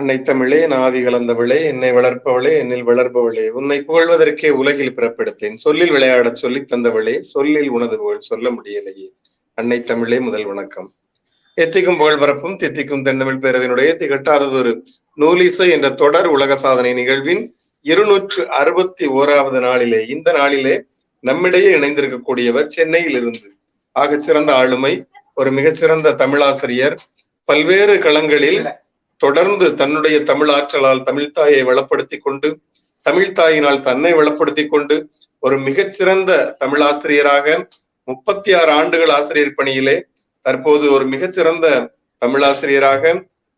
அன்னை தமிழே நாவி கலந்தவளே என்னை வளர்ப்பவளே என்னில் வளர்பவளே உன்னை புகழ்வதற்கே உலகில் பிறப்பெடுத்தேன். சொல்லில் விளையாடச் சொல்லி தந்தவளே சொல்லில் உனது புகழ் சொல்ல முடியலையே. அன்னை தமிழே முதல் வணக்கம். எத்திக்கும் புகழ் பரப்பும் தித்திக்கும் தென்னமிழ் பேரவையினுடைய திகட்டாததொரு நூலிசை என்ற தொடர் உலக சாதனை நிகழ்வின் இருநூற்று அறுபத்தி ஓராவது நாளிலே இந்த நாளிலே நம்மிடையே இணைந்திருக்கக்கூடியவர் சென்னையில் இருந்து ஆகச்சிறந்த ஆளுமை ஒரு மிகச்சிறந்த தமிழாசிரியர் பல்வேறு களங்களில் தொடர்ந்து தன்னுடைய தமிழ் ஆற்றலால் தமிழ்தாயை வளப்படுத்தி கொண்டு தமிழ்தாயினால் தன்னை வளப்படுத்தி கொண்டு ஒரு மிகச்சிறந்த தமிழாசிரியராக முப்பத்தி ஆறு ஆண்டுகள் ஆசிரியர் பணியிலே தற்போது ஒரு மிகச்சிறந்த தமிழாசிரியராக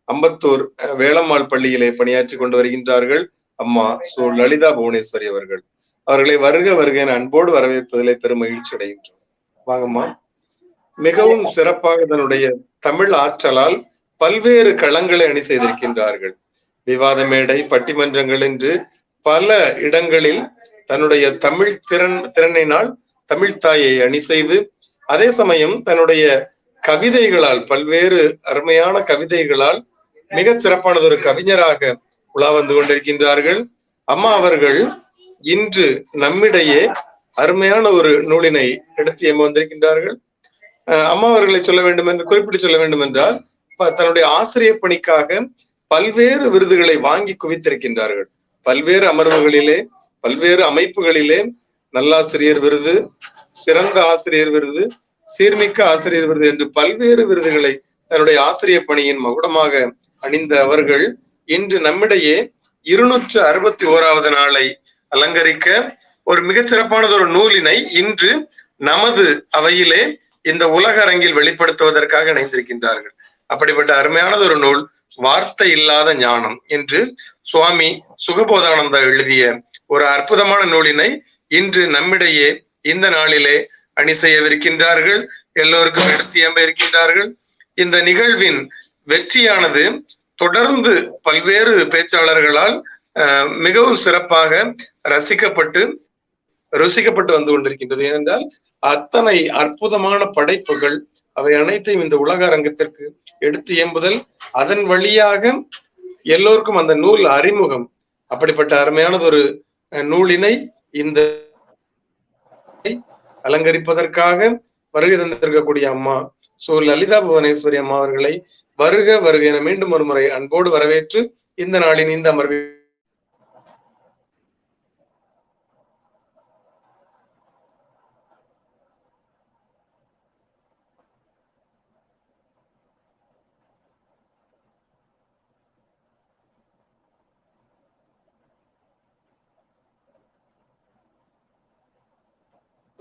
அம்பத்தூர் வேளம்மாள் பள்ளியிலே பணியாற்றி கொண்டு வருகின்றார்கள் அம்மா சு. லலிதா புவனேஸ்வரி அவர்கள். அவர்களை வருக வருக என அன்போடு வரவேற்பதிலே பெரும் மகிழ்ச்சி அடைகின்றோம். வாங்கம்மா. மிகவும் சிறப்பாக தன்னுடைய தமிழ் ஆற்றலால் பல்வேறு களங்களை அணி செய்திருக்கின்றார்கள். விவாத மேடை பட்டிமன்றங்கள் என்று பல இடங்களில் தன்னுடைய தமிழ் திறன் திறனினால் தமிழ் தாயை அணி செய்து அதே சமயம் தன்னுடைய கவிதைகளால் பல்வேறு அருமையான கவிதைகளால் மிக சிறப்பானதொரு கவிஞராக உலா வந்து கொண்டிருக்கின்றார்கள். அம்மா அவர்கள் இன்று நம்மிடையே அருமையான ஒரு நூலினை எடுத்து எம்ம வந்திருக்கின்றார்கள். அம்மா அவர்களை சொல்ல வேண்டும் என்று குறிப்பிட்டு சொல்ல வேண்டும் என்றால் தன்னுடைய ஆசிரியர் பணிக்காக பல்வேறு விருதுகளை வாங்கி குவித்திருக்கின்றார்கள். பல்வேறு அமர்வுகளிலே பல்வேறு அமைப்புகளிலே நல்லாசிரியர் விருது சிறந்த ஆசிரியர் விருது சீர்மிக்க ஆசிரியர் விருது என்று பல்வேறு விருதுகளை தன்னுடைய ஆசிரியர் பணியின் மகுடமாக அணிந்த அவர்கள் இன்று நம்மிடையே இருநூற்று அறுபத்தி ஓராவது நாளை அலங்கரிக்க ஒரு மிகச் சிறப்பானது நூலினை இன்று நமது அவையிலே இந்த உலக அரங்கில் வெளிப்படுத்துவதற்காக இணைந்திருக்கின்றார்கள். அப்படிப்பட்ட அருமையானது ஒரு நூல் வார்த்தை இல்லாத ஞானம் என்று சுவாமி சுகபோதானந்தா எழுதிய ஒரு அற்புதமான நூலினை இன்று நம்மிடையே இந்த நாளிலே அணி செய்யவிருக்கின்றார்கள் எல்லோருக்கும் எடுத்து இருக்கின்றார்கள் இந்த நிகழ்வின் வெற்றியானது தொடர்ந்து பல்வேறு பேச்சாளர்களால் மிகவும் சிறப்பாக ரசிக்கப்பட்டு ருசிக்கப்பட்டு வந்து கொண்டிருக்கின்றது. ஏனென்றால் அத்தனை அற்புதமான படைப்புகள் அவை அனைத்தையும் இந்த உலக அரங்கத்திற்கு எடுத்து ஏம்புதல். அதன் வழியாக எல்லோருக்கும் அந்த நூல் அறிமுகம். அப்படிப்பட்ட அருமையானது ஒரு நூலினை இந்த அலங்கரிப்பதற்காக வருகை தந்திருக்கக்கூடிய அம்மா சோ. லலிதா புவனேஸ்வரி அம்மா அவர்களை வருக வருக என மீண்டும் ஒரு முறை அன்போடு வரவேற்று இந்த நாளின் இந்த அமர்வில்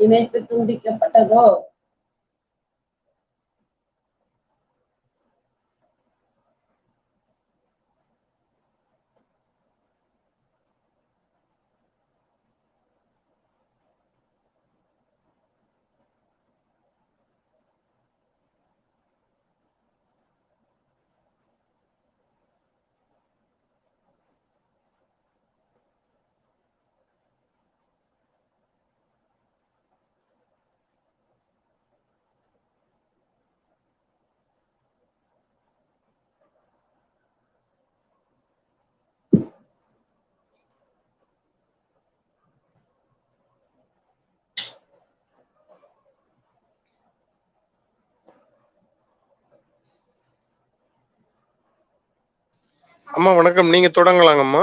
இணைப்பு துண்டிக்கப்பட்டதோ அம்மா வணக்கம். நீங்க தொடங்கலாங்கம்மா.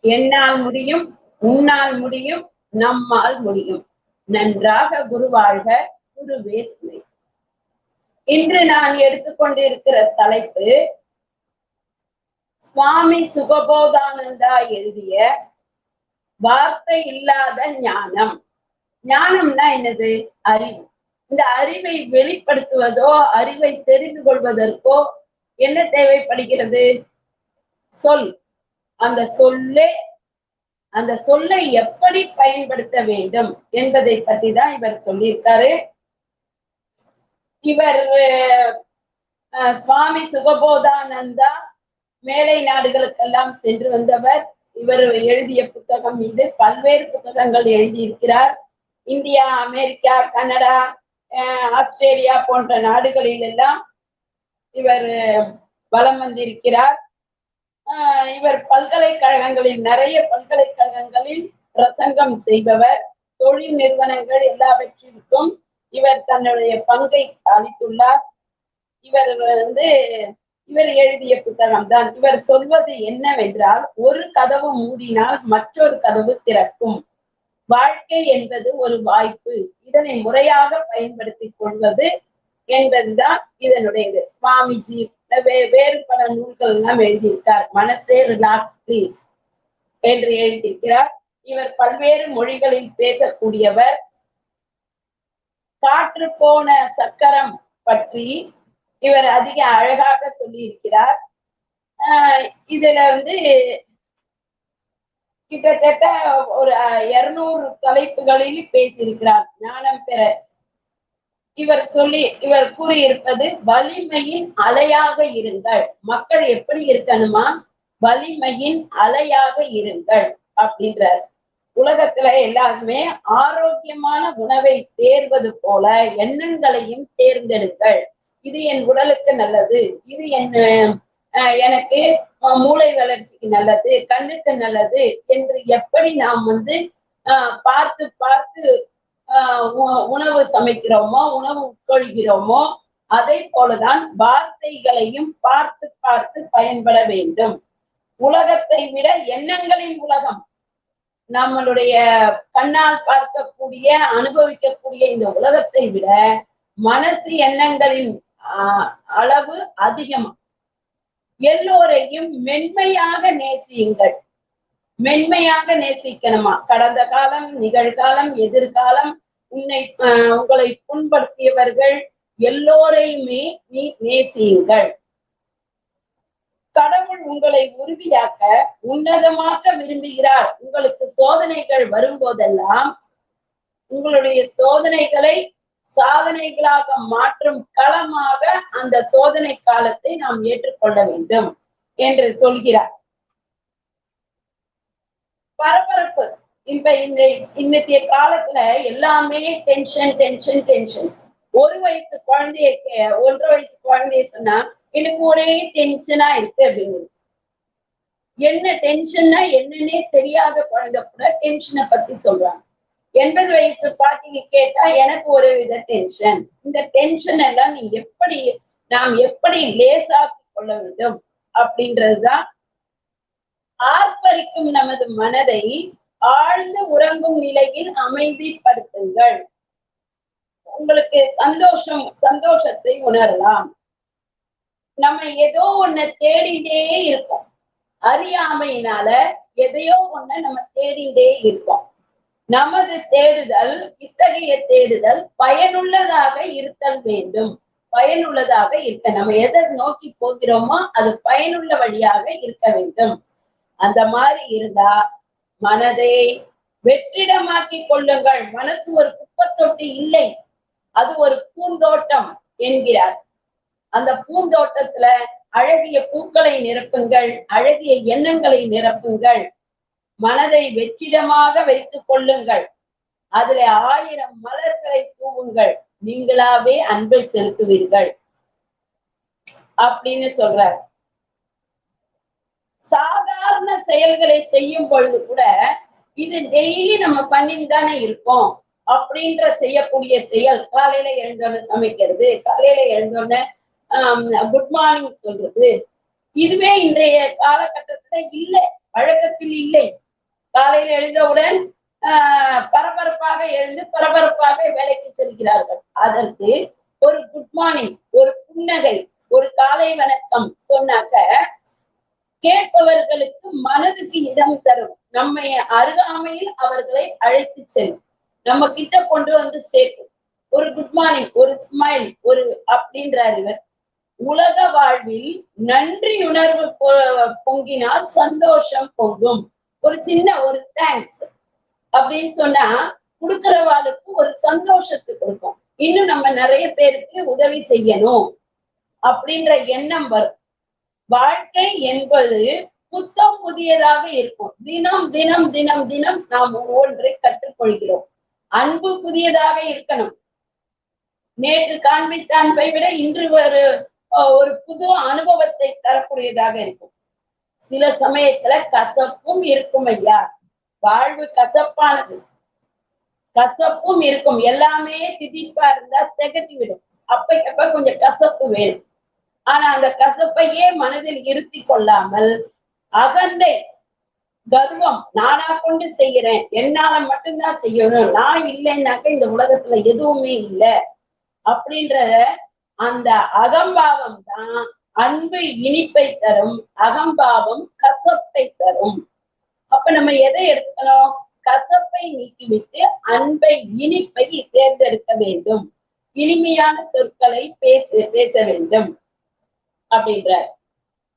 என்னால் முடியும் உன்னால் முடியும் நம்மால் முடியும். நன்றாக குருவாழ்க குருவே துணை. இன்று நான் எடுத்துக்கொண்டிருக்கிற தலைப்பு சுவாமி சுகபோதானந்தா எழுதிய வார்த்தை இல்லாத ஞானம். ஞானம்னா என்னது? அறிவு. இந்த அறிவை வெளிப்படுத்துவதோ அறிவை தெரிந்து கொள்வதற்கோ என்ன தேவைப்படுகிறது? சொல். அந்த சொல்லே அந்த சொல்லை எப்படி பயன்படுத்த வேண்டும் என்பதை பத்தி தான் இவர் சொல்லியிருக்காரு. இவர் சுவாமி சுகபோதானந்தா மேலை நாடுகளுக்கெல்லாம் சென்று வந்தவர். இவர் எழுதிய புத்தகம் மீது பல்வேறு புத்தகங்கள் எழுதியிருக்கிறார். இந்தியா அமெரிக்கா கனடா ஆஸ்திரேலியா போன்ற நாடுகளில் எல்லாம் இவர் வலம் வந்திருக்கிறார். ஆஹ் இவர் பல்கலைக்கழகங்களில் நிறைய பல்கலைக்கழகங்களில் பிரசங்கம் செய்பவர். தொழில் நிறுவனங்கள் எல்லாவற்றிற்கும் இவர் தன்னுடைய பங்கை அளித்துள்ளார். இவர் வந்து இவர் எழுதிய புத்தகம் தான் இவர் சொல்வது என்னவென்றால் ஒரு கதவு மூடினால் மற்றொரு கதவு திறக்கும். வாழ்க்கை என்பது ஒரு வாய்ப்பு. இதனை முறையாக பயன்படுத்திக் கொள்வது என்பதுதான் இதனுடையது. சுவாமிஜி வேறு பல நூல்கள் எல்லாம் எழுதியிருக்கார். மனசே ரிலாக்ஸ் ப்ளீஸ் என்று எழுதியிருக்கிறார். இவர் பல்வேறு மொழிகளில் பேசக்கூடியவர். காற்று போன சக்கரம் பற்றி இவர் அதிக அழகாக சொல்லியிருக்கிறார். ஆஹ் இதுல வந்து கிட்டத்தட்ட ஒரு இருநூறு தலைப்புகளில் பேசியிருக்கிறார். ஞானம் பெற இவர் சொல்லி இவர் கூறியிருப்பது வலிமையின் அலையாக இருங்கள். மக்கள் எப்படி இருக்கணுமா? வலிமையின் அலையாக இருங்கள் அப்படின்றார். உலகத்துல எல்லாருமே ஆரோக்கியமான உணவை தேர்வது போல எண்ணங்களையும் தேர்ந்தெடுங்கள். இது என் உடலுக்கு நல்லது. இது என் எனக்கு மூளை வளர்ச்சிக்கு நல்லது. கண்ணுக்கு நல்லது என்று எப்படி நாம் வந்து பார்த்து பார்த்து உணவு சமைக்கிறோமோ உணவு உட்கொள்கிறோமோ அதை போலதான் வார்த்தைகளையும் பார்த்து பார்த்து பயன்பட வேண்டும். உலகத்தை விட எண்ணங்களின் உலகம் நம்மளுடைய கண்ணால் பார்க்கக்கூடிய அனுபவிக்கக்கூடிய இந்த உலகத்தை விட மனசு எண்ணங்களின் அளவு அதிகமா. எல்லோரையும் மென்மையாக நேசியுங்கள். மென்மையாக நேசிக்கணுமா? கடந்த காலம் நிகழ்காலம் எதிர்காலம் உன்னை உங்களை புண்படுத்தியவர்கள் எல்லோரையுமே நீ நேசியுங்கள். கடவுள் உங்களை உறுதியாக்க உன்னதமாக்க விரும்புகிறார். உங்களுக்கு சோதனைகள் வரும்போதெல்லாம் உங்களுடைய சோதனைகளை சாதனைகளாக மாற்றும் களமாக அந்த சோதனை காலத்தை நாம் ஏற்றுக்கொள்ள வேண்டும் என்று சொல்கிறார். பரபரப்பு. இப்ப இந்த இன்னத்திய காலத்துல எல்லாமே டென்ஷன் டென்ஷன் டென்ஷன் ஒரு வயசு குழந்தைய கே- ஒன்றரை வயசு குழந்தைய சொன்னா எனக்கு ஒரே டென்ஷனா இருக்கு அப்படின்னு. என்ன டென்ஷன்னா என்னன்னே தெரியாத குழந்தை கூட டென்ஷனை பத்தி சொல்றாங்க. எண்பது வயசு பாட்டிக்கு கேட்டா எனக்கு ஒரு வித டென்ஷன் இந்த டென்ஷன் எல்லாம் நீ எப்படி நாம் எப்படி லேசாக்கி கொள்ள வேண்டும்? அப்படின்றதுதான் ஆர்ப்பரிக்கும் நமது மனதை ஆழ்ந்து உறங்கும் நிலையில் அமைதிப்படுத்துங்கள். உங்களுக்கு சந்தோஷம் சந்தோஷத்தை உணரலாம். நம்ம ஏதோ ஒண்ண தேடிட்டே இருக்கோம் அறியாமையினால எதையோ ஒண்ண நம்ம தேடிட்டே இருக்கோம் நமது தேடுதல் இத்தகைய தேடுதல் பயனுள்ளதாக இருத்தல் வேண்டும். பயனுள்ளதாக இருக்க நம்ம எதை நோக்கி போகிறோமோ அது பயனுள்ள வழியாக இருக்க வேண்டும். அந்த மாதிரி இருந்தா மனதை வெற்றிடமாக்கி கொள்ளுங்கள். மனசு ஒரு குப்பத்தொட்டி இல்லை. அது ஒரு பூந்தோட்டம் என்கிறார். அந்த பூந்தோட்டத்துல அழகிய பூக்களை நிரப்புங்கள் அழகிய எண்ணங்களை நிரப்புங்கள். மனதை வெற்றிடமாக வைத்துக் கொள்ளுங்கள். அதுல ஆயிரம் மலர்களை தூவுங்கள். நீங்களாவே அன்பை செலுத்துவீர்கள். அப்படின்னு சொல்றார். சாதாரண செயல்களை செய்யும் பொழுது கூட இது டெய்லி நம்ம பண்ணிட்டு தானே இருக்கோம் அப்படின்ற செய்யக்கூடிய செயல் காலையில எழுந்தோடனே சமைக்கிறது காலையில எழுந்தோடனே குட் மார்னிங் சொல்றது. இதுவே இன்றைய காலகட்டத்துல இல்லை வழக்கத்தில் இல்லை. காலையில எழுந்தவுடன் ஆஹ் பரபரப்பாக எழுந்து பரபரப்பாக வேலைக்கு செல்கிறார்கள். அதற்கு ஒரு குட் மார்னிங் ஒரு புன்னகை ஒரு காலை வணக்கம் சொன்னாக்க கேட்பவர்களுக்கு மனதுக்கு இடம் தரும். நம்மை அருகாமையில் அவர்களை அழைத்து செல்லும். நம்ம கிட்ட கொண்டு வந்து சேர்க்கும். ஒரு குட் மார்னிங் ஒரு ஸ்மைல் ஒரு அப்படின்றார் இவர். உலக வாழ்வில் நன்றி உணர்வு பொ- பொங்கினால் சந்தோஷம் பொங்கும். ஒரு சின்ன ஒரு தேங்க்ஸ் அப்படின்னு சொன்னா கொடுக்கிறவாளுக்கு ஒரு சந்தோஷத்தை கொடுக்கும். இன்னும் நம்ம நிறைய பேருக்கு உதவி செய்யணும் அப்படின்ற எண்ணம் வரும். வாழ்க்கை என்பது புத்தம் புதியதாக இருக்கும். தினம் தினம் தினம் தினம் நாம் ஒவ்வொன்றை கற்றுக்கொள்கிறோம். அன்பு புதியதாக இருக்கணும். நேற்று காண்பித்த அன்பை விட இன்று ஒரு ஒரு புது அனுபவத்தை தரக்கூடியதாக இருக்கும். சில சமயத்துல கசப்பும் இருக்கும் ஐயா. வாழ்வு கசப்பானது. கசப்பும் இருக்கும். எல்லாமே திதிப்பா இருந்தா திகட்டி விடும் அப்ப அப்ப கொஞ்சம் கசப்பு வேணும். ஆனா அந்த கசப்பையே மனதில் இருத்தி கொள்ளாமல் அகந்தை கர்வம் நானா கொண்டு செய்யறேன் என்னால மட்டும்தான் செய்யணும். நான் இல்லைன்னாக்க இந்த உலகத்துல எதுவுமே இல்லை. அப்படின்ற அந்த அகம்பாவம் தான் அன்பு இனிப்பை தரும் அகம்பாவம் கசப்பை தரும். அப்ப நம்ம எதை எடுக்கணும் கசப்பை நீக்கிவிட்டு அன்பை இனிப்பை தேர்ந்தெடுக்க வேண்டும். இனிமையான சொற்களை பேச பேச வேண்டும். அப்படின்றார்.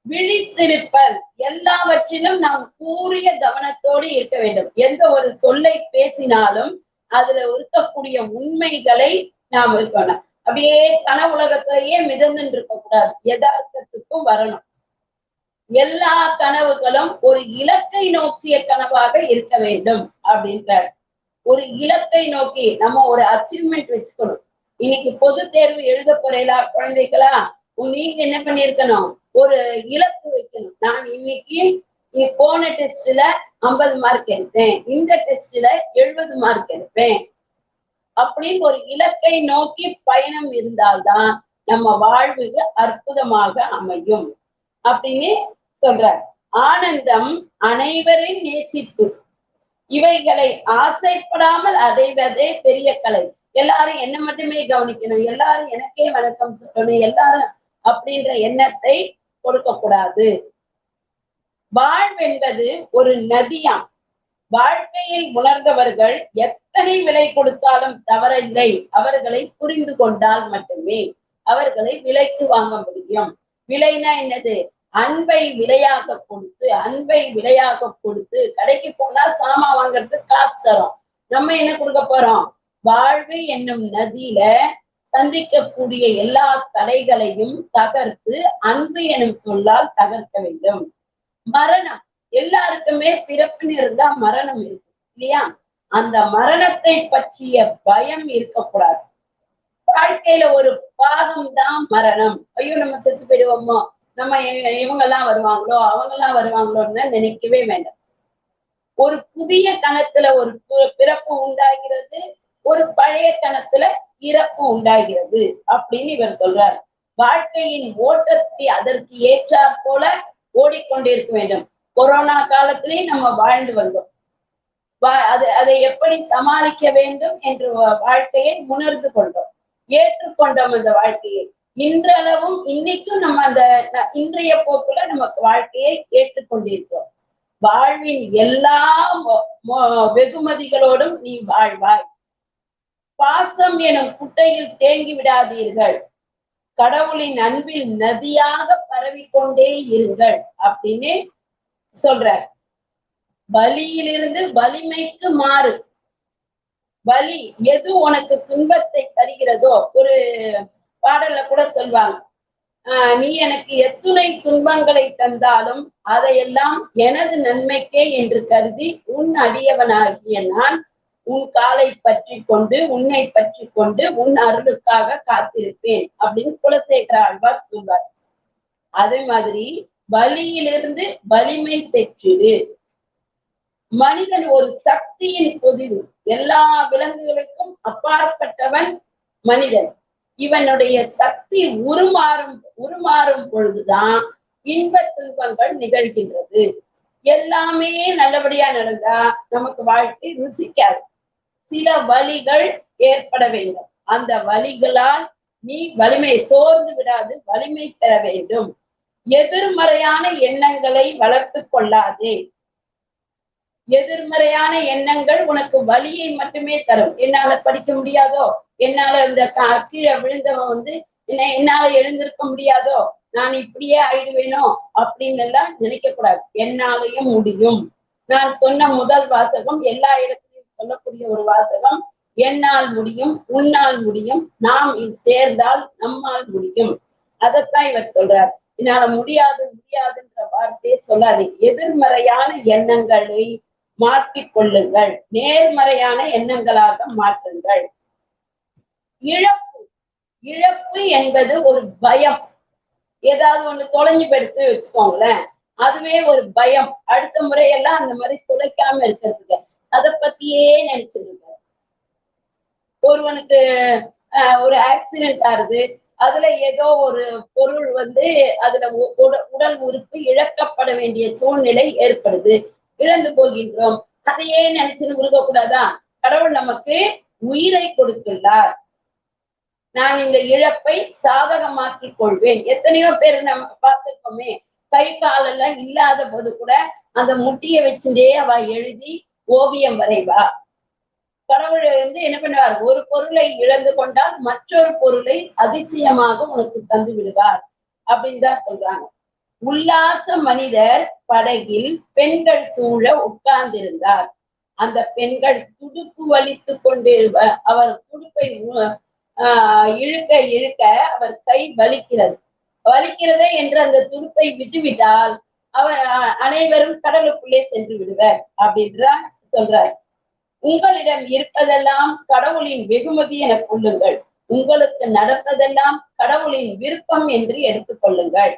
விழித்திருப்பல் எல்லாவற்றிலும் நாம் கூறிய கவனத்தோடு இருக்க வேண்டும். எந்த ஒரு சொல்லை பேசினாலும் அதுல இருக்கக்கூடிய உண்மைகளை நாம் இருக்கணும் அப்படியே கனவுலகத்திலேயே மிதந்து இருக்க கூடாது. யதார்த்தத்துக்கும் வரணும். எல்லா கனவுகளும் ஒரு இலக்கை நோக்கிய கனவாக இருக்க வேண்டும் அப்படின்றார். ஒரு இலக்கை நோக்கி நம்ம ஒரு அச்சீவ்மெண்ட் வச்சுக்கணும். இன்னைக்கு பொது தேர்வு எழுத போறீங்களா குழந்தைகளா? நீங்க என்ன பண்ணிருக்கணும் ஒரு இலக்கு வைக்கணும். நான் இன்னைக்கு போன டெஸ்ட்ல ஐம்பது மார்க் எடுப்பேன் இந்த டெஸ்ட்ல எழுபது மார்க் எடுப்பேன். அப்படின்னு ஒரு இலக்கை நோக்கி பயணம் இருந்தால்தான் நம்ம வாழ்வுக்கு அற்புதமாக அமையும். அப்படின்னு சொல்றார். ஆனந்தம் அனைவரின் நேசிப்பு. இவைகளை ஆசைப்படாமல் அடைவதே பெரிய கலை. எல்லாரும் என்ன மட்டுமே கவனிக்கணும். எல்லாரும் எனக்கே வணக்கம் சொல்லணும். எல்லாரும் அப்படின்ற எண்ணத்தை கொடுக்க கூடாது வாழ்வென்பது ஒரு நதியாம். வாழ்க்கையை உணர்ந்தவர்கள் எத்தனை விலை கொடுத்தாலும் தவறில்லை. அவர்களை புரிந்து கொண்டால் மட்டுமே அவர்களை விலைக்கு வாங்க முடியும். விலைனா என்னது? அன்பை விலையாக கொடுத்து அன்பை விலையாக கொடுத்து கடைக்கு போனா சாமான் வாங்குறதுக்கு காசு தரும். நம்ம என்ன கொடுக்க போறோம்? வாழ்வு என்னும் நதியில சந்திக்கக்கூடிய எல்லா தடைகளையும் தகர்த்து அன்பு எனும் சொல்லால் தகர்க்க வேண்டும். மரணம். எல்லாருக்குமே பிறப்புன்னு இருந்தா மரணம் இருக்கும் இல்லையா? அந்த மரணத்தை பற்றிய பயம் இருக்கக்கூடாது. வாழ்க்கையில ஒரு பாகம் தான் மரணம். ஐயோ நம்ம செத்து போயிடுவோமோ? நம்ம இவங்க எல்லாம் வருவாங்களோ? அவங்க எல்லாம் வருவாங்களோன்னு நினைக்கவே வேண்டாம். ஒரு புதிய கணத்துல ஒரு பிறப்பு உண்டாகிறது ஒரு பழைய கணத்துல இறப்பு உண்டாகிறது அப்படின்னு இவர் சொல்றார். வாழ்க்கையின் ஓட்டத்தை அதற்கு ஏற்றாற் போல ஓடிக்கொண்டிருக்க வேண்டும். கொரோனா காலத்திலேயே நம்ம வாழ்ந்து வந்தோம். அது அதை எப்படி சமாளிக்க வேண்டும் என்று வாழ்க்கையை உணர்ந்து கொண்டோம். ஏற்றுக்கொண்டோம் அந்த வாழ்க்கையை. இன்றளவும் இன்னைக்கும் நம்ம அந்த இன்றைய போக்குல நமக்கு வாழ்க்கையை ஏற்றுக்கொண்டிருக்கிறோம். வாழ்வின் எல்லா வெகுமதிகளோடும் நீ வாழ்வாய். பாசம் எனும் குட்டையில் தேங்கி விடாதீர்கள். கடவுளின் அன்பில் நதியாக பரவிக்கொண்டே இருங்கள் அப்படின்னு சொல்ற பலியிலிருந்து வலிமைக்கு மாறு. வலி எது உனக்கு துன்பத்தை தருகிறதோ ஒரு பாடல்ல கூட சொல்வாங்க. ஆஹ் நீ எனக்கு எத்துணை துன்பங்களை தந்தாலும் அதையெல்லாம் எனது நன்மைக்கே என்று கருதி உன் அடியவனாகிய நான் உன் காலை பற்றி கொண்டு உன்னை பற்றி கொண்டு உன் அருளுக்காக காத்திருப்பேன் அப்படின்னு குலசேகர ஆழ்வார் சொல்வார். அதே மாதிரி வலியிலிருந்து வலிமை பெற்றிடு. மனிதன் ஒரு சக்தியின் பொதிவு எல்லா விலங்குகளுக்கும் அப்பாற்பட்டவன் மனிதன். இவனுடைய சக்தி உருமாறும் உருமாறும் பொழுதுதான் இன்ப துன்பங்கள் நிகழ்கின்றது. எல்லாமே நல்லபடியா நடந்தா நமக்கு வாழ்க்கை ருசிக்காது. சில வழிகள் ஏற்பட வேண்டும். அந்த வழிகளால் நீ வலிமை சோர்ந்து விடாது வலிமை பெற வேண்டும். எதிர்மறையான எண்ணங்களை வளர்த்து கொள்ளாதே. எதிர்மறையான எண்ணங்கள் உனக்கு வலியை மட்டுமே தரும். என்னால படிக்க முடியாதோ? என்னால இந்த கா- கீழே விழுந்தவன் வந்து என்ன என்னால எழுந்திருக்க முடியாதோ? நான் இப்படியே ஆயிடுவேனோ? அப்படின்னு எல்லாம் நினைக்க கூடாது என்னாலையும் முடியும். நான் சொன்ன முதல் வாசகம் எல்லா இடத்துலையும் சொல்லக்கூடிய ஒரு வாசகம் என்னால் முடியும் உன்னால் முடியும் நாம் சேர்ந்தால் நம்மால் முடியும். அதைத்தான் இவர் சொல்றார். என்னால முடியாது முடியாதுன்ற வார்த்தையை சொல்லாது. எதிர்மறையான எண்ணங்களை மாற்றிக் கொள்ளுங்கள். நேர்மறையான எண்ணங்களாக மாற்றுங்கள். இழப்பு இழப்பு என்பது ஒரு பயம். ஏதாவது ஒண்ணு தொலைஞ்சு எடுத்து வச்சுக்கோங்களேன். அதுவே ஒரு பயம். அடுத்த முறையெல்லாம் அந்த மாதிரி துளைக்காம இருக்கிறதுக்கு. அதை பத்தியே நினைச்சிட்டு ஒருவனுக்கு ஆஹ், ஒரு ஆக்சிடென்ட் ஆகுது அதுல ஏதோ ஒரு பொருள் வந்து அதுல உடல் உறுப்பு இழக்கப்பட வேண்டிய சூழ்நிலை ஏற்படுது. இழந்து போகின்றோம். அதையே நினைச்சுன்னு இருக்க கடவுள் நமக்கு உயிரை கொடுத்துள்ளார். நான் இந்த இழப்பை சாதகமாக்கி கொள்வேன். எத்தனையோ பேர் நம்ம பார்த்திருக்கோமே கை காலெல்லாம் இல்லாத போது கூட அந்த முட்டிய வச்சுட்டே அவ எழுதி ஓவியம் வரைவா கடவுள் வந்து என்ன பண்ணுவார்? ஒரு பொருளை இழந்து கொண்டால் மற்றொரு பொருளை அதிசயமாக உனக்கு தந்து விடுவார். அப்படின்னு தான் சொல்றாங்க. உல்லாச மனிதர் படகில் பெண்கள் சூழ உட்கார்ந்திருந்தார். அந்த பெண்கள் துடுப்பு வலித்து கொண்டு அவர் துடுப்பை இழுக்க இழுக்க அவர் கை வலிக்கிறது. வலிக்கிறதே என்று அந்த துடுப்பை விட்டுவிட்டால் அவர் அனைவரும் கடலுக்குள்ளே சென்று விடுவர். அப்படின்றான் சொல்றார். உங்களிடம் இருப்பதெல்லாம் கடவுளின் வெகுமதி என கொள்ளுங்கள். உங்களுக்கு நடப்பதெல்லாம் கடவுளின் விருப்பம் என்று எடுத்துக்கொள்ளுங்கள்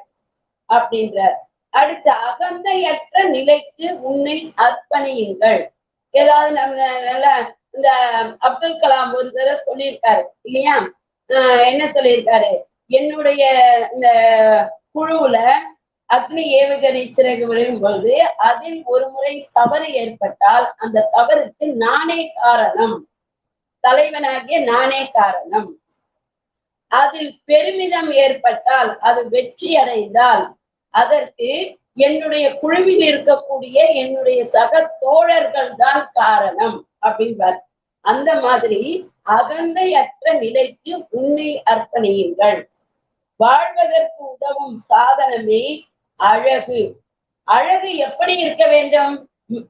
அப்படின்றார். அடுத்த அகந்தையற்ற நிலைக்கு உன்னை அர்ப்பணியுங்கள். ஏதாவது நம்ம நல்ல இந்த அப்துல் கலாம் ஒரு தடவை சொல்லியிருக்காரு இல்லையா? ஆஹ் என்ன சொல்லியிருக்காரு? என்னுடைய இந்த குழுவுல அக்னி ஏவுகணை சிறகு விழும் பொழுது அதில் ஒரு முறை தவறு ஏற்பட்டால் அந்த தவறுக்கு நானே காரணம். தலைவனாகிய நானே காரணம். அதில் பெருமிதம் ஏற்பட்டால் அது வெற்றி அடைந்தால் அதற்கு என்னுடைய குழுவில் இருக்கக்கூடிய என்னுடைய சக தோழர்கள் தான் காரணம் அப்படின்பார். அந்த மாதிரி அகந்தையற்ற நிலைக்கு உன்னை அர்ப்பணியுங்கள். வாழ்வதற்கு உதவும் சாதனமே அழகு. அழகு எப்படி இருக்க வேண்டும்?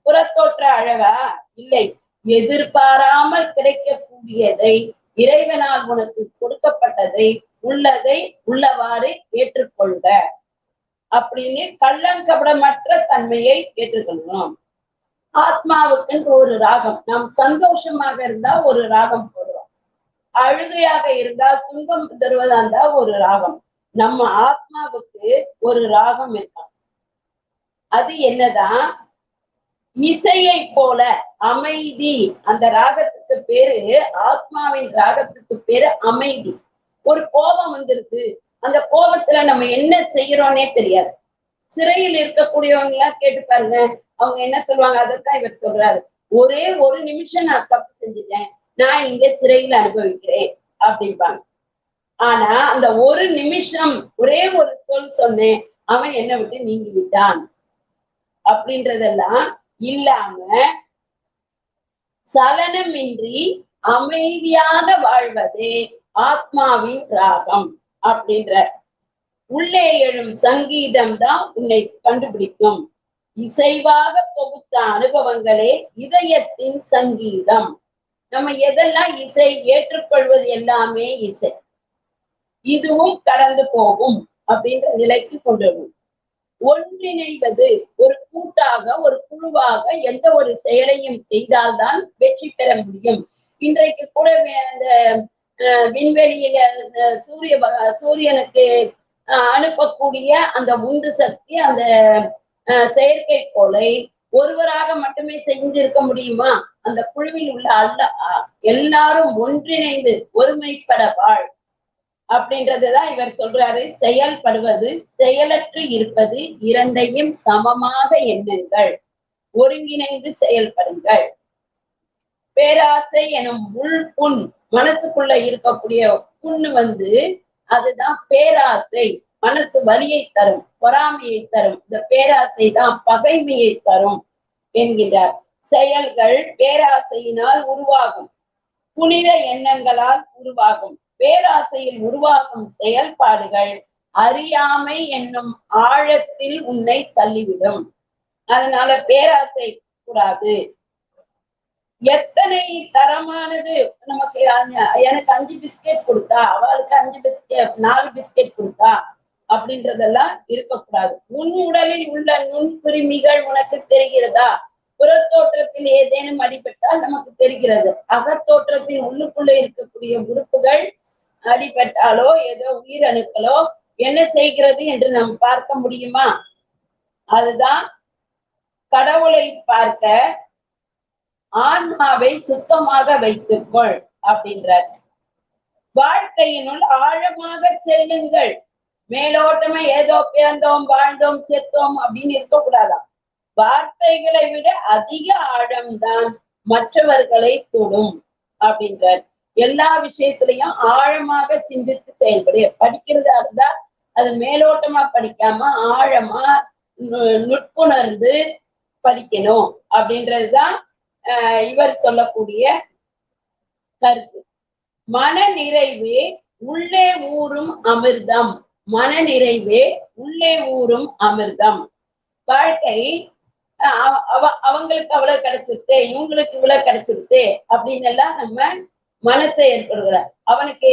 புறத்தோற்ற அழகா? இல்லை. எதிர்பாராமல் கிடைக்கக்கூடியதை இறைவனால் உனக்கு கொடுக்கப்பட்டதை உள்ளதை உள்ளவாறு ஏற்றுக்கொள்க. அப்படின்னு கள்ளங்கபடமற்ற தன்மையை ஏற்றுக்கொள்ளணும் ஆத்மாவுக்குன்னு ஒரு ராகம். நாம் சந்தோஷமாக இருந்தா ஒரு ராகம் போடுறோம். அழுகையாக இருந்தால் துன்பம் தருவதா இருந்தா ஒரு ராகம். நம்ம ஆத்மாவுக்கு ஒரு ராகம் இருக்காம் அது என்னதான் இசையை போல அமைதி. அந்த ராகத்துக்கு பேரு ஆத்மாவின் ராகத்துக்கு பேரு அமைதி. ஒரு கோபம் வந்துருது. அந்த கோபத்துல நம்ம என்ன செய்யறோம்னே தெரியாது. சிறையில் இருக்கக்கூடியவங்க எல்லாம் கேட்டு பாருங்க. அவங்க என்ன சொல்லுவாங்க? அதைத்தான் இவர் சொல்றாரு. ஒரே ஒரு நிமிஷம் நான் தப்பு செஞ்சுட்டேன். நான் இங்க சிறையில் அனுபவிக்கிறேன். அப்படிம்பாங்க. ஆனா அந்த ஒரு நிமிஷம் ஒரே ஒரு சொல் சொன்னேன். அவன் என்ன விட்டு நீங்கி விட்டான் அப்படின்றதெல்லாம் இல்லாம சலனமின்றி அமைதியாக வாழ்வதே ஆத்மாவின் ராகம் அப்படின்ற உள்ளே எழும் சங்கீதம் தான் உன்னை கண்டுபிடிக்கும். இசைவாக தொகுத்த அனுபவங்களே இதயத்தின் சங்கீதம். நம்ம எதெல்லாம் இசை ஏற்றுக்கொள்வது எல்லாமே இசை. இதுவும் கடந்து போகும் அப்படின்ற நிலைக்கு கொண்டு வரும் ஒன்றிணைவது ஒரு கூட்டாக ஒரு குழுவாக எந்த ஒரு செயலையும் செய்தால்தான் வெற்றி பெற முடியும். இன்றைக்கு கூட வே- அந்த அஹ், விண்வெளியில சூரிய சூரியனுக்கு அஹ், அனுப்பக்கூடிய அந்த உந்து சக்தி அந்த அஹ், செயற்கைக்கோளை ஒருவராக மட்டுமே செஞ்சிருக்க முடியுமா? அந்த குழுவில் உள்ள அல்ல அஹ், எல்லாரும் ஒன்றிணைந்து ஒருமைப்பட வாழ். அப்படின்றதுதான் இவர் சொல்றாரு. செயல்படுவது செயலற்று இருப்பது இரண்டையும் சமமாக எண்ணுங்கள். ஒருங்கிணைந்து செயல்படுங்கள். பேராசை எனும் உள் புண் மனசுக்குள்ள இருக்கக்கூடிய புண்ணு வந்து அதுதான் பேராசை. மனசு வலியை தரும் பொறாமையை தரும். இந்த பேராசை தான் பகைமையை தரும் என்கிறார். செயல்கள் பேராசையினால் உருவாகும். புனித எண்ணங்களால் உருவாகும். பேராசையில் உருவாகும் செயல்பாடுகள் அறியாமை என்னும் ஆழத்தில் உன்னை தள்ளிவிடும். அதனால பேராசை கூடாது. எத்தனை தரமானது? நமக்கு எனக்கு அஞ்சு பிஸ்கெட் கொடுத்தா அவளுக்கு அஞ்சு பிஸ்கெட் நாலு பிஸ்கெட் கொடுத்தா அப்படின்றதெல்லாம் இருக்கக்கூடாது. உன் உடலில் உள்ள நுண்கிருமிகள் உனக்கு தெரிகிறதா? புறத்தோற்றத்தில் ஏதேனும் அடிபட்டால் நமக்கு தெரிகிறது. அகத்தோற்றத்தின் உள்ளுக்குள்ள இருக்கக்கூடிய உறுப்புகள் அடிபட்டாலோ ஏதோ உயிரணுக்களோ என்ன செய்கிறது என்று நாம் பார்க்க முடியுமா? அதுதான் கடவுளை பார்க்க ஆன்மாவை சுத்தமாக வைத்துக்கொள் அப்படின்றார். வாழ்க்கையினுள் ஆழமாக செல்லுங்கள். மேலோட்டமா ஏதோ பிறந்தோம் வாழ்ந்தோம் செத்தோம் அப்படின்னு இருக்கக்கூடாதாம். வார்த்தைகளை விட அதிக ஆழம்தான் மற்றவர்களை தொடும் அப்படின்றார். எல்லா விஷயத்திலையும் ஆழமாக சிந்தித்து செயல்படு. படிக்கிறதா இருந்தா அது மேலோட்டமா படிக்காம ஆழமா நுட்புணர்ந்து படிக்கணும். அப்படின்றதுதான் ஆஹ் இவர் சொல்லக்கூடிய கருத்து. மன நிறைவே உள்ளே ஊறும் அமிர்தம். மன நிறைவே உள்ளே ஊறும் அமிர்தம். வாழ்க்கை அஹ் அவங்களுக்கு அவ்வளவு கிடைச்சிருத்து இவங்களுக்கு இவ்வளவு கிடைச்சிருத்து அப்படின்னு எல்லாம் நம்ம மனசை ஏற்படுகிறார் அவனுக்கு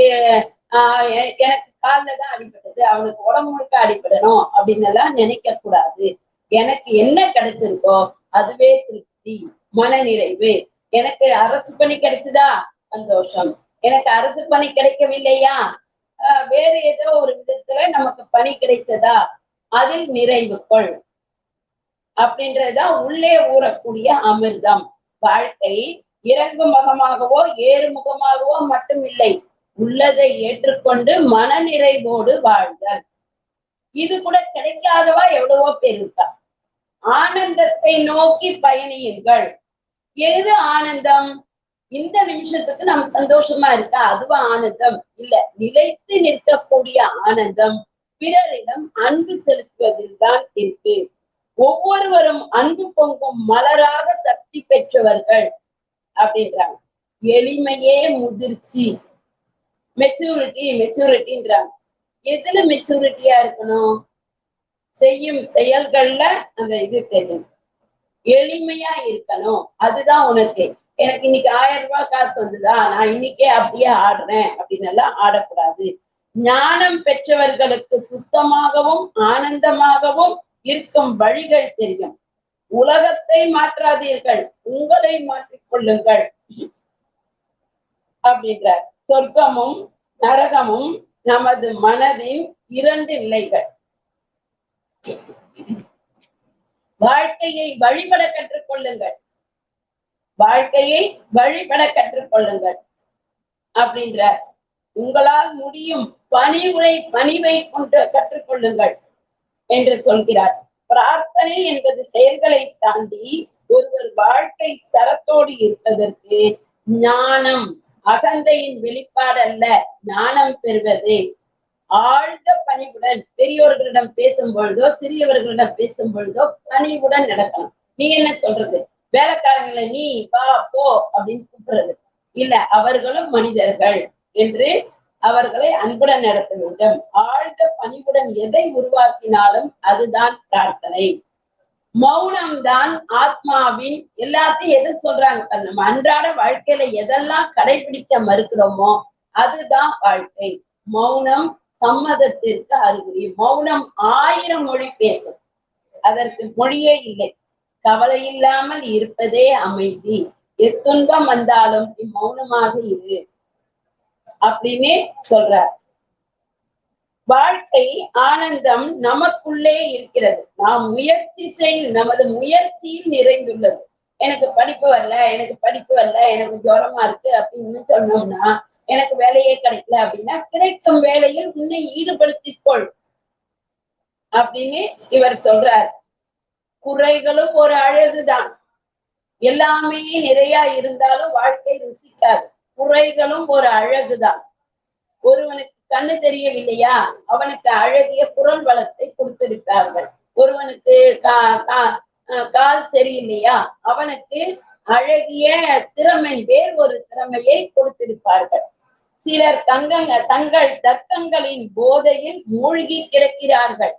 ஆஹ் எனக்கு காலில் தான் அடிபட்டது. அவனுக்கு உடம்பு முழுக்க அடிபடணும் அப்படின்னு எல்லாம் நினைக்க கூடாது எனக்கு என்ன கிடைச்சிருக்கோ அதுவே திருப்தி மன நிறைவு எனக்கு அரசு பணி கிடைச்சதா? சந்தோஷம். எனக்கு அரசு பணி கிடைக்கவில்லையா? ஆஹ் ஏதோ ஒரு விதத்துல நமக்கு பணி கிடைத்ததா? அதில் நிறைவு கொள். அப்படின்றதுதான் உள்ளே ஊறக்கூடிய அமிர்தம். வாழ்க்கை இறங்கு முகமாகவோ ஏறு முகமாகவோ மட்டும் இல்லை உள்ளதை ஏற்றுக்கொண்டு மன நிறைவோடு வாழ்தல். இது கூட கிடைக்காதவா எவ்வளவோ பேர் இருக்கா ஆனந்தத்தை நோக்கி பயணியுங்கள். எது ஆனந்தம்? இந்த நிமிஷத்துக்கு நம்ம சந்தோஷமா இருக்கா? அதுவா ஆனந்தம். இல்ல நிலைத்து நிற்கக்கூடிய ஆனந்தம். பிறரிடம் அன்பு செலுத்துவதில் தான் இருக்கு. ஒவ்வொருவரும் அன்பு பொங்கும் மலராக சக்தி பெற்றவர்கள். அப்படின்றாங்க. எளிமையே முதிர்ச்சி. மெச்சூரிட்டி மெச்சூரிட்டின்றாங்க எதுல மெச்சூரிட்டியா இருக்கணும்? செய்யும் செயல்கள்ல அந்த இது தெரியும். எளிமையா இருக்கணும். அதுதான் உனக்கு. எனக்கு இன்னைக்கு ஆயிரம் ரூபாய் காசு வந்துதா? நான் இன்னைக்கே அப்படியே ஆடுறேன். அப்படின்னு எல்லாம் ஆடக்கூடாது. ஞானம் பெற்றவர்களுக்கு சுத்தமாகவும் ஆனந்தமாகவும் இருக்கும் வழிகள் தெரியும். உலகத்தை மாற்றாதீர்கள் உங்களை மாற்றிக்கொள்ளுங்கள் அப்படின்றார். சொர்க்கமும் நரகமும் நமது மனதின் இரண்டு நிலைகள். வாழ்க்கையை வழிபட கற்றுக்கொள்ளுங்கள் வாழ்க்கையை வழிபட கற்றுக்கொள்ளுங்கள் அப்படின்றார். உங்களால் முடியும் பணிவுரை பணிவை கொண்டு கற்றுக்கொள்ளுங்கள் என்று சொல்கிறார். பிரார்த்தனை என்பது செயல்களை தாண்டி ஒருவர் வாழ்க்கை தரத்தோடு இருப்பதற்கு ஞானம் அகந்தையின் வெளிப்பாடு அல்ல ஞானம் பெறுவது. ஆழ்ந்த பணிவுடன் பெரியோர்களிடம் பேசும் பொழுதோ சிறியவர்களிடம் பேசும் பொழுதோ பணிவுடன் நடக்கலாம். நீ என்ன சொல்றது? வேலைக்காரங்களை நீ வா போ அப்படின்னு கூப்பிடுறது. இல்ல அவர்களும் மனிதர்கள் என்று அவர்களை அன்புடன் நடத்த வேண்டும். ஆழ்ந்த பணிவுடன் எதை உருவாக்கினாலும் அதுதான் பிரார்த்தனை. மௌனம் தான் ஆத்மாவின் எல்லாத்தையும் எது சொல்றாங்க நம்ம அன்றாட வாழ்க்கையில எதெல்லாம் கடைபிடிக்க மறுக்கிறோமோ அதுதான் வாழ்க்கை. மௌனம் சம்மதத்திற்கு அறிகுறி. மௌனம் ஆயிரம் மொழி பேசும். அதற்கு மொழியே இல்லை. கவலை இல்லாமல் இருப்பதே அமைதி. எத்துன்பம் வந்தாலும் நீ மௌனமாக இரு. அப்படின்னு சொல்றார். வாழ்க்கை ஆனந்தம் நமக்குள்ளே இருக்கிறது. நாம் முயற்சி செய் நமது முயற்சியில் நிறைந்துள்ளது. எனக்கு படிப்பு வரல எனக்கு படிப்பு வரல எனக்கு ஜுரமா இருக்கு அப்படின்னு சொன்னோம்னா எனக்கு வேலையே கிடைக்கல அப்படின்னா கிடைக்கும் வேலையில் உன்னை ஈடுபடுத்திக் கொள் அப்படின்னு இவர் சொல்றார். குறைகளும் ஒரு அழகுதான். எல்லாமே நிறைய இருந்தாலும் வாழ்க்கை ருசிக்காது. குறைகளும் ஒரு அழகுதான். ஒருவனுக்கு கண்ணு தெரியவில்லையா? அவனுக்கு அழகிய குரல் வளத்தை கொடுத்திருப்பார்கள். ஒருவனுக்கு கா- கால் சரியில்லையா? அவனுக்கு அழகிய திறமை வேறு ஒரு திறமையை கொடுத்திருப்பார்கள். சிலர் தங்கங்க தங்கள் தர்க்கங்களின் போதையில் மூழ்கி கிடக்கிறார்கள்.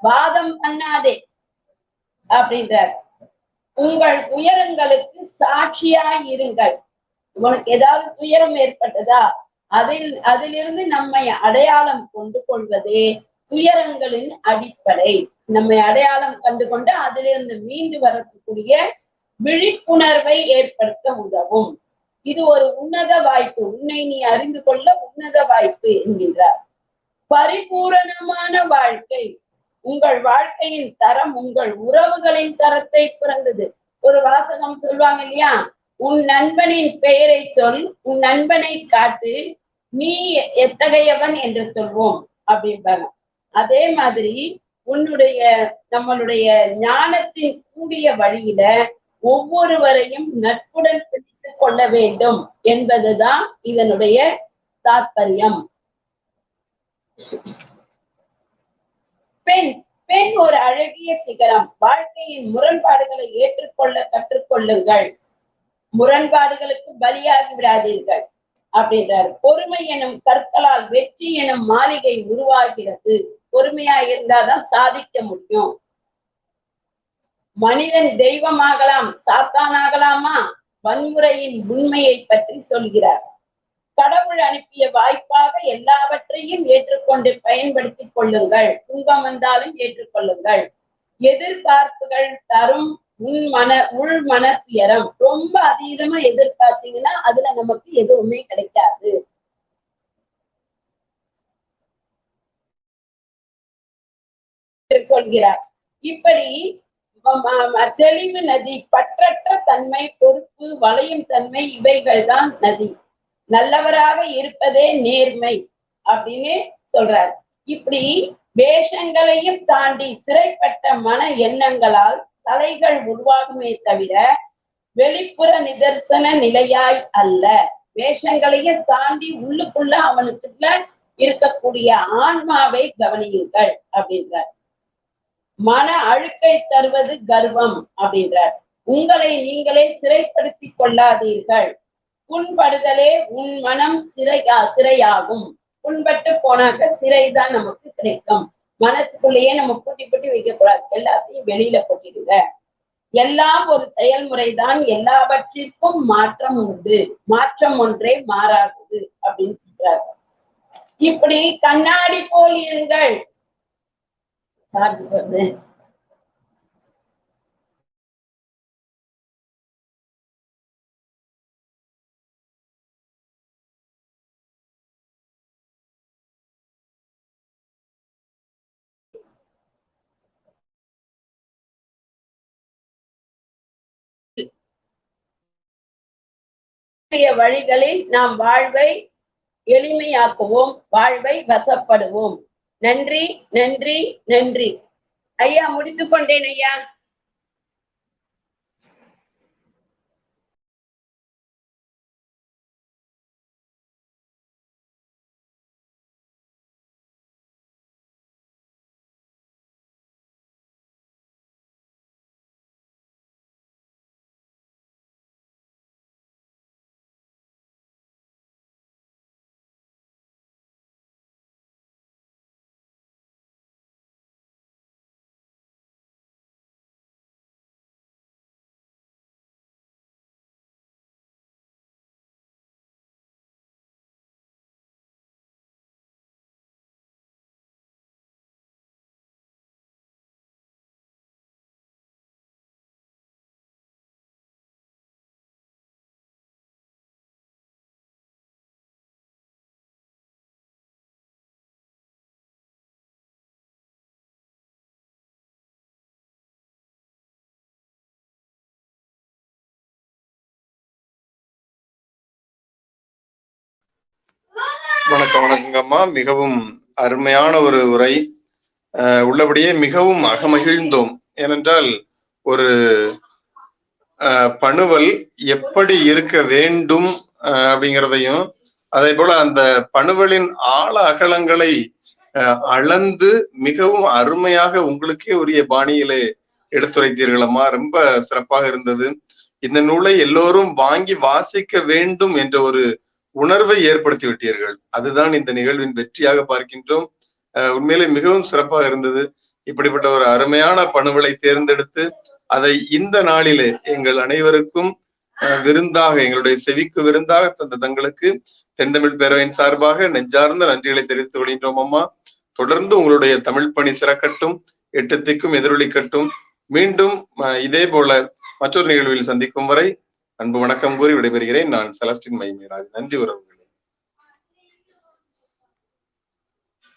வாதம் பண்ணாதே அப்படின்றார். உங்கள் துயரங்களுக்கு சாட்சியாய் இருங்கள். உனக்கு ஏதாவது துயரம் ஏற்பட்டதா? அதில் அதிலிருந்து நம்மை அடையாளம் கொண்டு கொள்வதே துயரங்களின் அடிப்படை. நம்மை அடையாளம் கண்டு கொண்டு அதிலிருந்து மீண்டு வரக்கூடிய விழிப்புணர்வை ஏற்படுத்த உதவும். இது ஒரு உன்னத வாய்ப்பு. உன்னை நீ அறிந்து கொள்ள உன்னத வாய்ப்பு என்கின்றார். பரிபூரணமான வாழ்க்கை. உங்கள் வாழ்க்கையின் தரம் உங்கள் உறவுகளின் தரத்தை பிறந்தது ஒரு வாசகம் சொல்லுவாங்க இல்லையா? உன் நண்பனின் பெயரை சொல் உன் நண்பனை காட்டு நீ எத்தகையவன் என்று சொல்வோம் அப்படின்பாங்க அதே மாதிரி உன்னுடைய நம்மளுடைய ஞானத்தின் கூடிய வழியில ஒவ்வொருவரையும் நட்புடன் பிடித்து கொள்ள வேண்டும் என்பதுதான் இதனுடைய தாற்பயம் பெண் பெண் ஒரு அழகிய சிகரம். வாழ்க்கையின் முரண்பாடுகளை ஏற்றுக்கொள்ள கற்றுக்கொள்ளுங்கள். முரண்பாடுகளுக்கு பலியாகி விடாதீர்கள் அப்படின்றார். பொறுமை எனும் கற்களால் வெற்றி எனும் மாளிகை உருவாகிறது. பொறுமையா இருந்தாதான் சாதிக்க முடியும். மனிதன் தெய்வமாகலாம் சாத்தானாகலாமா? வன்முறையின் உண்மையை பற்றி சொல்கிறார். கடவுள் அனுப்பிய வாய்ப்பாக எல்லாவற்றையும் ஏற்றுக்கொண்டு பயன்படுத்திக் கொள்ளுங்கள். துன்பம் வந்தாலும் ஏற்றுக்கொள்ளுங்கள். எதிர்பார்ப்புகள் தரும் உன் மன உள் மன துயரம். ரொம்ப அதீதமா எதிர்பார்த்தீங்கன்னா அதுல நமக்கு எதுவுமே கிடைக்காது. சொல்கிறார். இப்படி தெளிவு நதி பற்றற்ற தன்மை பொறுப்பு வளையும் தன்மை இவைகள் தான் நதி. நல்லவராக இருப்பதே நேர்மை அப்படின்னு சொல்றார். இப்படி வேஷங்களையும் தாண்டி சிறைப்பட்ட மன எண்ணங்களால் தலைகள் உருவாகுமே தவிர வெளிப்புற நிதர்சன நிலையாய் அல்ல. வேஷங்களையே தாண்டி உள்ளுக்குள்ள அவனுக்குள்ள இருக்கக்கூடிய ஆன்மாவை கவனியுங்கள் அப்படின்றார். மன அழுக்கை தருவது கர்வம் அப்படின்றார். உங்களை நீங்களே சிறைப்படுத்தி கொள்ளாதீர்கள். புண்படுதலே உன் மனம் சிறையா சிறையாகும். புண்பட்டு போனாக்க சிறைதான் நமக்கு கிடைக்கும். மனசுக்குள்ளேயே நம்ம பூட்டி பூட்டி வைக்கக்கூடாது. எல்லாத்தையும் வெளியில கொட்டிடுங்க. எல்லாம் ஒரு செயல்முறை தான் எல்லாவற்றிற்கும் மாற்றம் உண்டு. மாற்றம் ஒன்றே மாறாதது அப்படின்னு சொல்றாரு இப்படி கண்ணாடி போல் இருங்கள். சார்ஜ் வருது வழிகளில் நாம் வாழ்வை எளிமையாக்குவோம் வாழ்வை வசப்படுவோம். நன்றி நன்றி நன்றி. ஐயா முடித்துக் கொண்டேன் ஐயா. வணக்கம் வணக்கங்கம்மா மிகவும் அருமையான ஒரு உரை. அஹ் உள்ளபடியே மிகவும் அகமகிழ்ந்தோம். ஏனென்றால் ஒரு பணுவல் எப்படி இருக்க வேண்டும் அப்படிங்கிறதையும் அதே போல அந்த பணுவலின் ஆழ அகலங்களை அளந்து மிகவும் அருமையாக உங்களுக்கே உரிய பாணியிலே எடுத்துரைத்தீர்களம்மா. ரொம்ப சிறப்பாக இருந்தது. இந்த நூலை எல்லோரும் வாங்கி வாசிக்க வேண்டும் என்ற ஒரு உணர்வை ஏற்படுத்தி விட்டீர்கள். அதுதான் இந்த நிகழ்வின் வெற்றியாக பார்க்கின்றோம். அஹ் உண்மையிலே மிகவும் சிறப்பாக இருந்தது. இப்படிப்பட்ட ஒரு அருமையான பணுவலை தேர்ந்தெடுத்து அதை இந்த நாளிலே எங்கள் அனைவருக்கும் விருந்தாக எங்களுடைய செவிக்கு விருந்தாக தந்த தங்களுக்கு தென்தமிழ் பேரவையின் சார்பாக நெஞ்சார்ந்த நன்றிகளை தெரிவித்துக் கொள்கின்றோம் அம்மா. தொடர்ந்து உங்களுடைய தமிழ் பணி சிறக்கட்டும் எட்டத்திற்கும் எதிரொலிக்கட்டும். மீண்டும் இதே போல மற்றொரு நிகழ்வில் சந்திக்கும் வரை அன்பு வணக்கம் கூறி விடைபெறுகிறேன் நான் செலஸ்டின் மைமேராஜ் நன்றி உறவுகள்.